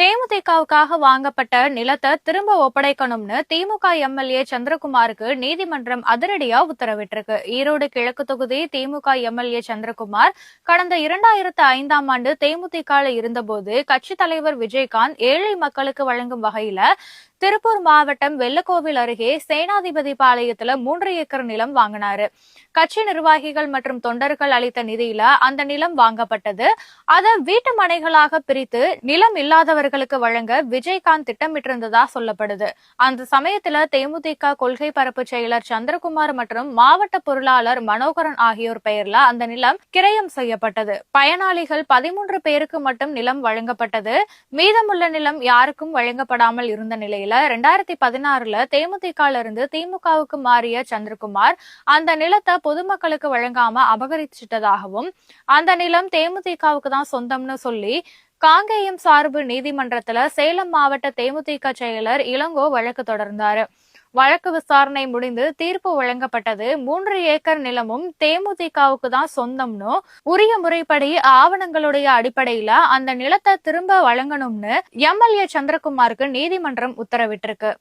தேமுதிகவுக்காக வாங்கப்பட்ட நிலத்தை திரும்ப ஒப்படைக்கணும்னு திமுக எம்எல்ஏ சந்திரகுமாருக்கு நீதிமன்றம் அதிரடியா உத்தரவிட்டிருக்கு. ஈரோடு கிழக்கு தொகுதி திமுக எம்எல்ஏ சந்திரகுமார் கடந்த இரண்டாயிரத்து ஐந்தாம் ஆண்டு தேமுதிக இருந்தபோது கட்சி தலைவர் விஜயகாந்த் ஏழை மக்களுக்கு வழங்கும் வகையில திருப்பூர் மாவட்டம் வெள்ளக்கோவில் அருகே சேனாதிபதி பாளையத்துல மூன்று ஏக்கர் நிலம் வாங்கினாரு. கட்சி நிர்வாகிகள் மற்றும் தொண்டர்கள் அளித்த நிதியில அந்த நிலம் வாங்கப்பட்டது. அத வீட்டு மனைகளாக பிரித்து நிலம் இல்லாதவர்களுக்கு வழங்க விஜயகாந்த் திட்டமிட்டிருந்ததா சொல்லப்படுது. அந்த சமயத்துல தேமுதிக கொள்கை பரப்பு செயலர் சந்திரகுமார் மற்றும் மாவட்ட பொருளாளர் மனோகரன் ஆகியோர் பெயர்ல அந்த நிலம் கிரயம் செய்யப்பட்டது. பயனாளிகள் பதிமூன்று பேருக்கு மட்டும் நிலம் வழங்கப்பட்டது. மீதமுள்ள நிலம் யாருக்கும் வழங்கப்படாமல் இருந்த நிலையில் ரெண்டாயிரத்தி பதினாறுல தேமுதிக இருந்து திமுகவுக்கு மாறிய சந்திரகுமார் அந்த நிலத்தை பொதுமக்களுக்கு வழங்காம அபகரிச்சிட்டதாகவும் அந்த நிலம் தேமுதிகவுக்கு தான் சொந்தம்னு சொல்லி காங்கேயம் சார்பு நீதிமன்றத்துல சேலம் மாவட்ட தேமுதிக செயலர் இளங்கோ வழக்கு தொடர்ந்தாரு. வழக்கு விசாரணை முடிந்து தீர்ப்பு வழங்கப்பட்டது. மூன்று ஏக்கர் நிலமும் தேமுதிகவுக்கு தான் சொந்தம்னு உரிய முறைப்படி ஆவணங்களுடைய அடிப்படையில அந்த நிலத்தை திரும்ப வழங்கணும்னு எம்எல்ஏ சந்திரகுமாருக்கு நீதிமன்றம் உத்தரவிட்டிருக்கு.